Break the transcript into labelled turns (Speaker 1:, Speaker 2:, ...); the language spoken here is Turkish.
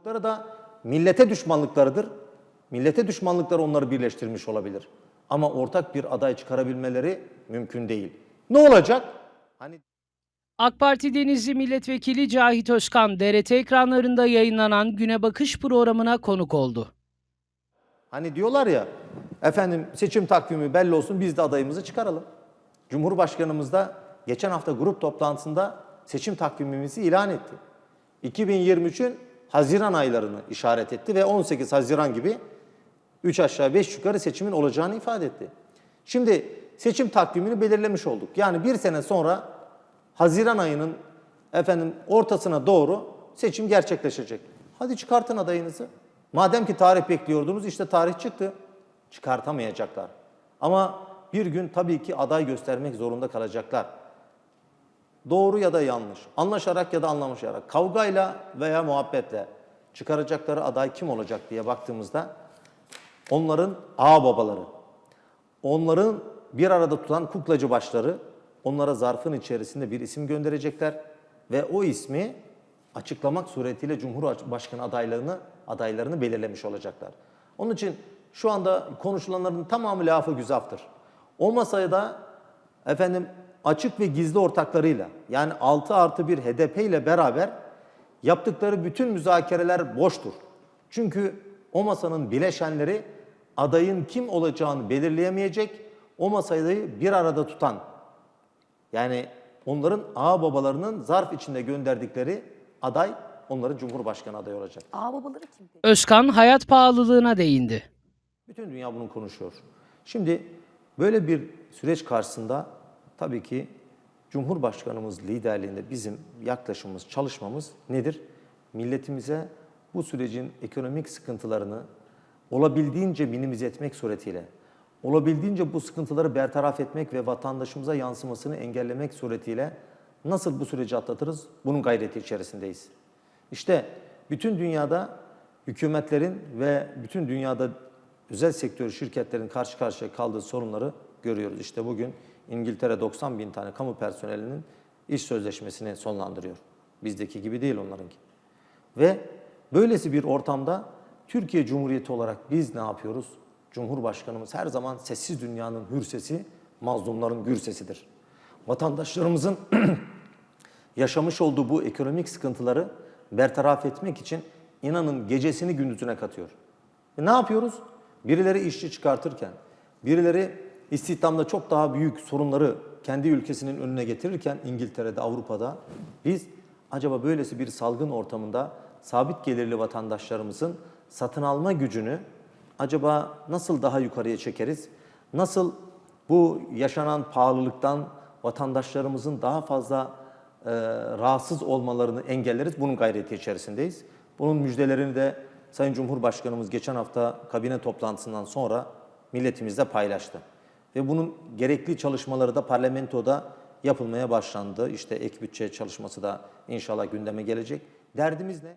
Speaker 1: Düşmanlıkları da millete düşmanlıklarıdır. Millete düşmanlıkları onları birleştirmiş olabilir. Ama ortak bir aday çıkarabilmeleri mümkün değil. Ne olacak? Hani
Speaker 2: AK Parti Denizli Milletvekili Cahit Özkan, TRT ekranlarında yayınlanan Güne Bakış programına konuk oldu.
Speaker 1: Hani diyorlar ya, efendim seçim takvimi belli olsun biz de adayımızı çıkaralım. Cumhurbaşkanımız da geçen hafta grup toplantısında seçim takvimimizi ilan etti. 2023'ün Haziran aylarını işaret etti ve 18 Haziran gibi 3 aşağı 5 yukarı seçimin olacağını ifade etti. Şimdi seçim takvimini belirlemiş olduk. Yani bir sene sonra Haziran ayının efendim ortasına doğru seçim gerçekleşecek. Hadi çıkartın adayınızı. Madem ki tarih bekliyordunuz işte tarih çıktı. Çıkartamayacaklar. Ama bir gün tabii ki aday göstermek zorunda kalacaklar. Doğru ya da yanlış, anlaşarak ya da anlamayarak, kavgayla veya muhabbetle çıkaracakları aday kim olacak diye baktığımızda onların ağ babaları, onların bir arada tutan kuklacı başları onlara zarfın içerisinde bir isim gönderecekler ve o ismi açıklamak suretiyle Cumhurbaşkanı adaylarını adaylarını belirlemiş olacaklar. Onun için şu anda konuşulanların tamamı lafı güzaftır. O masaya da efendim açık ve gizli ortaklarıyla yani 6 artı 1 HDP ile beraber yaptıkları bütün müzakereler boştur. Çünkü o masanın bileşenleri adayın kim olacağını belirleyemeyecek, o masayı bir arada tutan yani onların ağ babalarının zarf içinde gönderdikleri aday onların Cumhurbaşkanı adayı olacak.
Speaker 3: Ağ babaları kim?
Speaker 2: Özkan hayat pahalılığına değindi.
Speaker 1: Bütün dünya bunu konuşuyor. Şimdi böyle bir süreç karşısında tabii ki Cumhurbaşkanımız liderliğinde bizim yaklaşımımız, çalışmamız nedir? Milletimize bu sürecin ekonomik sıkıntılarını olabildiğince minimize etmek suretiyle, olabildiğince bu sıkıntıları bertaraf etmek ve vatandaşımıza yansımasını engellemek suretiyle nasıl bu süreci atlatırız? Bunun gayreti içerisindeyiz. İşte bütün dünyada hükümetlerin ve bütün dünyada özel sektör şirketlerin karşı karşıya kaldığı sorunları görüyoruz. İşte bugün İngiltere 90 bin tane kamu personelinin iş sözleşmesini sonlandırıyor. Bizdeki gibi değil onlarınki. Ve böylesi bir ortamda Türkiye Cumhuriyeti olarak biz ne yapıyoruz? Cumhurbaşkanımız her zaman sessiz dünyanın hür sesi, mazlumların gür sesidir. Vatandaşlarımızın yaşamış olduğu bu ekonomik sıkıntıları bertaraf etmek için inanın gecesini gündüzüne katıyor. E ne yapıyoruz? Birileri işçi çıkartırken, birileri istihdamda çok daha büyük sorunları kendi ülkesinin önüne getirirken İngiltere'de, Avrupa'da biz acaba böylesi bir salgın ortamında sabit gelirli vatandaşlarımızın satın alma gücünü acaba nasıl daha yukarıya çekeriz? Nasıl bu yaşanan pahalılıktan vatandaşlarımızın daha fazla e, rahatsız olmalarını engelleriz. Bunun gayreti içerisindeyiz. Bunun müjdelerini de Sayın Cumhurbaşkanımız geçen hafta kabine toplantısından sonra milletimizle paylaştı. Ve bunun gerekli çalışmaları da parlamentoda yapılmaya başlandı. İşte ek bütçe çalışması da inşallah gündeme gelecek. Derdimiz ne?